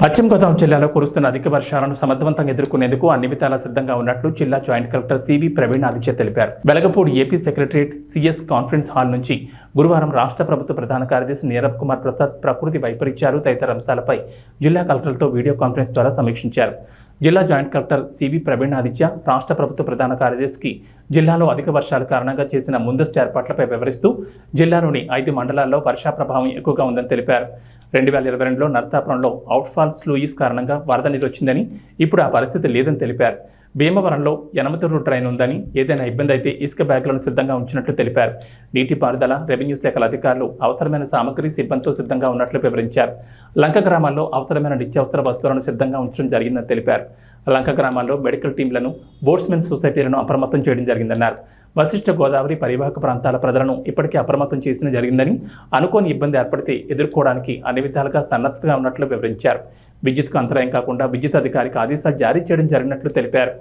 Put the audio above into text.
పశ్చిమ గోదావరి జిల్లాలో కురుస్తున్న అధిక వర్షాలను సమర్థవంతంగా ఎదుర్కొనేందుకు అన్ని విధాలా సిద్ధంగా ఉన్నట్లు జిల్లా joint collector CV Praveen Aditya తెలిపారు. Velagapudi AP secretariat CS conference hall నుంచి గురువారం రాష్ట్ర ప్రభుత్వ ప్రధాన కార్యదర్శి నీరబ్ కుమార్ ప్రసాద్ ప్రకృతి వైపరీత్యాలు తదితర అంశాలపై జిల్లా కలెక్టర్లతో వీడియో కాన్ఫరెన్స్ ద్వారా సమీక్షించారు. జిల్లా joint collector CV Praveen Aditya రాష్ట్ర ప్రభుత్వ ప్రధాన కార్యదర్శికి జిల్లాలో అధిక వర్షాల కారణంగా చేసిన ముందస్తు ఏర్పాట్లపై వివరిస్తూ జిల్లాలోని ఐదు మండలాల్లో వర్షా ప్రభావం ఎక్కువగా ఉందని తెలిపారు. రెండు వేల ఇరవై రెండులో నర్సాపురంలో అవుట్ఫాల్ స్లూయిస్ కారణంగా వరద నీరు వచ్చిందని ఇప్పుడు ఆ పరిస్థితి లేదని తెలిపారు. భీమవరంలో యనమతూరు ట్రైన్ ఉందని ఏదైనా ఇబ్బంది అయితే ఇసుక బ్యాగులను సిద్ధంగా ఉంచినట్లు తెలిపారు. నీటిపారుదల రెవెన్యూ శాఖల అధికారులు అవసరమైన సామగ్రి సిబ్బందితో సిద్ధంగా ఉన్నట్లు వివరించారు. లంక గ్రామాల్లో అవసరమైన నిత్యావసర వస్తువులను సిద్ధంగా ఉంచడం జరిగిందని తెలిపారు. లంక గ్రామాల్లో మెడికల్ టీంలను బోట్స్మెన్ సొసైటీలను అప్రమత్తం చేయడం జరిగిందన్నారు. వశిష్ఠ గోదావరి పరివాహక ప్రాంతాల ప్రజలను ఇప్పటికే అప్రమత్తం చేసిన జరిగిందని అనుకోని ఇబ్బంది ఏర్పడితే ఎదుర్కోవడానికి అన్ని విధాలుగా సన్నద్ధతగా ఉన్నట్లు వివరించారు. విద్యుత్కు అంతరాయం కాకుండా విద్యుత్ అధికారికి ఆదేశాలు జారీ చేయడం జరిగినట్లు తెలిపారు.